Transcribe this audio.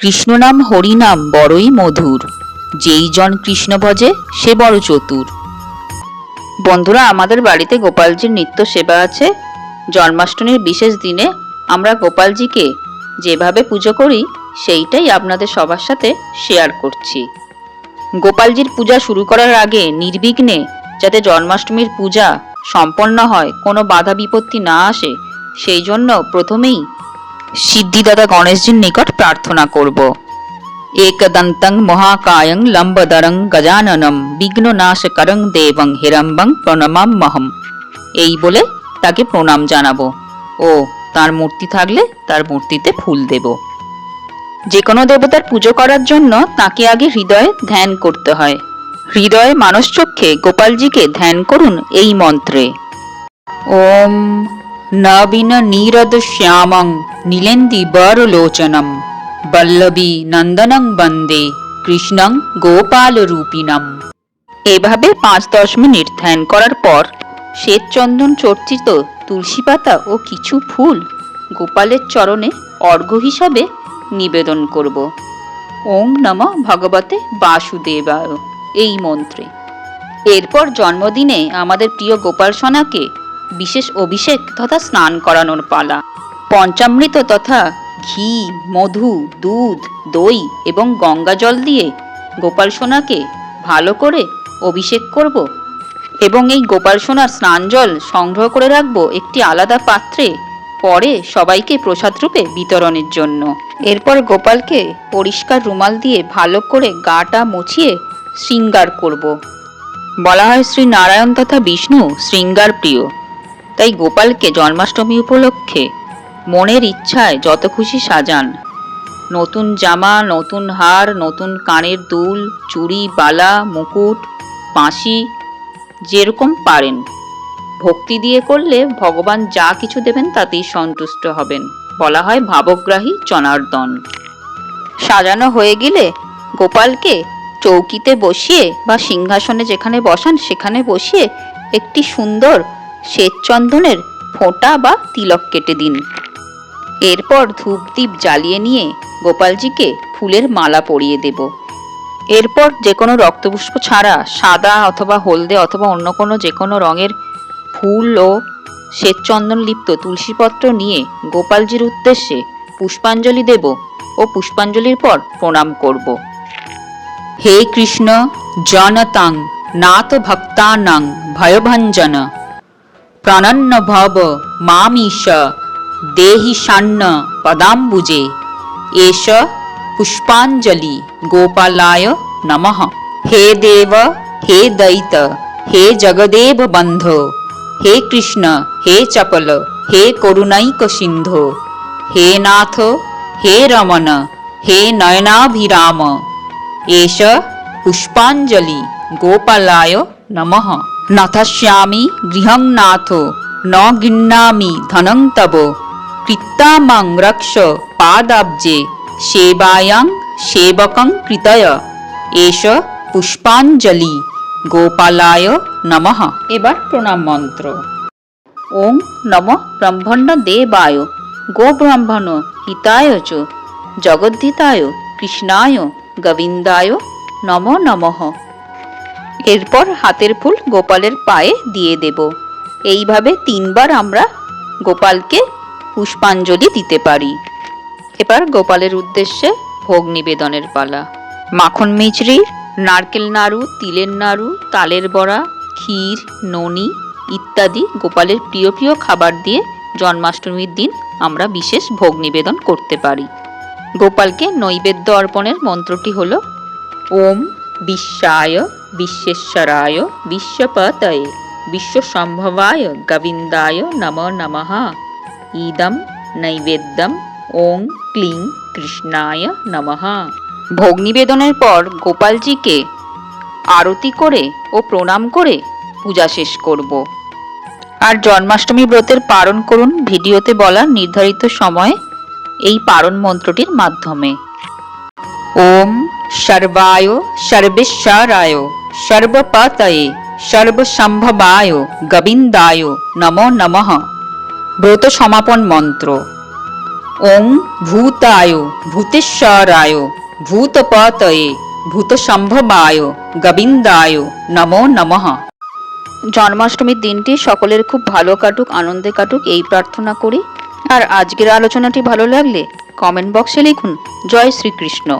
কৃষ্ণনাম হরিনাম বড়ই মধুর। যেই জন কৃষ্ণ ভজে সে বড় চতুর। বন্ধুরা, আমাদের বাড়িতে গোপালজির নিত্য সেবা আছে। জন্মাষ্টমীর বিশেষ দিনে আমরা গোপালজিকে যেভাবে পুজো করি, সেইটাই আপনাদের সবার সাথে শেয়ার করছি। গোপালজির পূজা শুরু করার আগে নির্বিঘ্নে যাতে জন্মাষ্টমীর পূজা সম্পন্ন হয়, কোনো বাধা বিপত্তি না আসে, সেই জন্য প্রথমেই সিদ্ধিদাতা গণেশজির নিকট প্রার্থনা করব। একদন্তং মহাকায়ং লম্বদরং গজাননম বিঘ্ননাশকরং দেবং হিরম্বং প্রণমাম মহম। এই বলে তাকে প্রণাম জানাব। ও, তার মূর্তি থাকলে তার মূর্তিতে ফুল দেব। যে কোনো দেবতার পুজো করার জন্য তাকে আগে হৃদয়ে ধ্যান করতে হয়। হৃদয়ে মানস চক্ষে গোপালজিকে ধ্যান করুন এই মন্ত্রে। ওম নবীন নীরদ শ্যামং নীলেন্দি বরলোচনম। বল্লভী নন্দনং বন্দে, কৃষ্ণং গোপাল রূপিণম এভাবে পাঁচ দশ মিনিট ধ্যান করার পর শ্বেতচন্দন চর্চিত তুলসী পাতা ও কিছু ফুল গোপালের চরণে অর্ঘ্য হিসাবে নিবেদন করব। ওম নম ভগবতে বাসুদেবায়। এই মন্ত্রে। এরপর জন্মদিনে আমাদের প্রিয় গোপাল সোনাকে বিশেষ অভিষেক তথা স্নান করানোর পালা। পঞ্চামৃত তথা ঘি, মধু, দুধ, দই এবং গঙ্গা জল দিয়ে গোপাল সোনাকে ভালো করে অভিষেক করব এবং এই গোপাল সোনার স্নান জল সংগ্রহ করে রাখব একটি আলাদা পাত্রে পরে সবাইকে প্রসাদ রূপে বিতরণের জন্য। এরপর গোপালকে পরিষ্কার রুমাল দিয়ে ভালো করে গাটা মুছিয়ে শৃঙ্গার করব। বলা হয় শ্রী নারায়ণ তথা বিষ্ণু শৃঙ্গার প্রিয়। তাই গোপালকে জন্মাষ্টমী উপলক্ষে মনের ইচ্ছায় যত খুশি সাজান। নতুন জামা, নতুন হার, নতুন কানের দুল, চুড়ি, বালা, মুকুট, বাঁশি, যেরকম পারেন। ভক্তি দিয়ে করলে ভগবান যা কিছু দেবেন তাতেই সন্তুষ্ট হবেন, বলা হয় ভাবগ্রাহী জনার্দন। সাজানো হয়ে গেলে গোপালকে চৌকিতে বসিয়ে বা সিংহাসনে যেখানে বসান সেখানে বসিয়ে একটি সুন্দর শ্বেতচন্দনের ফোঁটা বা তিলক কেটে দিন। এরপর ধূপদীপ জ্বালিয়ে নিয়ে গোপালজিকে ফুলের মালা পরিয়ে দেব। এরপর যে কোনো রক্তপুষ্প ছাড়া সাদা অথবা হলদে অথবা অন্য কোনো যে কোনো রঙের ফুল ও শ্বেতচন্দন লিপ্ত তুলসীপত্র নিয়ে গোপালজির উদ্দেশ্যে পুষ্পাঞ্জলি দেব ও পুষ্পাঞ্জলির পর প্রণাম করব। হে কৃষ্ণ, জনতাং নাথ ভক্তানাং ভয়ভঞ্জন। প্রণন্ন ভব মামীশ দেহি শান্ন পদাম্বুজে। এষ পুষ্পাঞ্জলি গোপালায় নমঃ। হে দেব, হে দয়িত হে জগদেব বন্ধ, হে কৃষ্ণ, হে চপল, হে করুণৈক সিন্ধো, হে নাথ, হে রমণ, হে নয়নাভিরাম। এষ পুষ্পাঞ্জলি গোপালায় নমঃ। নথস্যামি গৃহং নাথ, ন গিন্নামি ধনং তব, কৃত্তামাং রক্ষ পাদাব্জে, সেবায়াং সেবকং কৃতয়। এষ পুষ্পাঞ্জলি, গোপালায় নমঃ। এবার প্রণাম মন্ত্র। ওং নম ব্রহ্মণ্য দেবায় গো ব্রাহ্মণ হিতায় চ, জগদ্ধিতায় কৃষ্ণায়, গোবিন্দায় নম নমঃ। এরপর হাতের ফুল গোপালের পায়ে দিয়ে দেব। এইভাবে তিনবার আমরা গোপালকে পুষ্পাঞ্জলি দিতে পারি। এবার গোপালের উদ্দেশ্যে ভোগ নিবেদনের পালা। মাখন মিচড়ি নারকেল নাড়ু, তিলের নাড়ু, তালের বড়া, ক্ষীর, ননি ইত্যাদি গোপালের প্রিয় প্রিয় খাবার দিয়ে জন্মাষ্টমীর দিন আমরা বিশেষ ভোগ নিবেদন করতে পারি। গোপালকে নৈবেদ্য অর্পণের মন্ত্রটি হল, ওম বিশ্বায় বিশ্বেশ্বরায় বিশ্বপতয়ে বিশ্বসম্ভবায় গোবিন্দায় নম নমঃ ইদম নৈবেদ্যম ওং ক্লিং কৃষ্ণায় নমঃ ভোগ নিবেদনের পর গোপালজিকে আরতি করে ও প্রণাম করে পূজা শেষ করব। আর জন্মাষ্টমী ব্রতের পালন করুন ভিডিওতে বলা নির্ধারিত সময়ে এই পারণ মন্ত্রটির মাধ্যমে। ওম সর্বায় সর্বেশ্বরায়। সর্বপতয়ে সর্বসম্ভবায় গোবিন্দায় নমো নমঃ। ব্রত সমাপন মন্ত্র ওং ভূতায় ভূতেশ্বরায় ভূতপতয়ে ভূতসম্ভবায় গোবিন্দায় নমো নমঃ। জন্মাষ্টমীর দিনটি সকলের খুব ভালো কাটুক, আনন্দে কাটুক, এই প্রার্থনা করি। আর আজকের আলোচনাটি ভালো লাগলে কমেন্ট বক্সে লিখুন, জয় শ্রীকৃষ্ণ।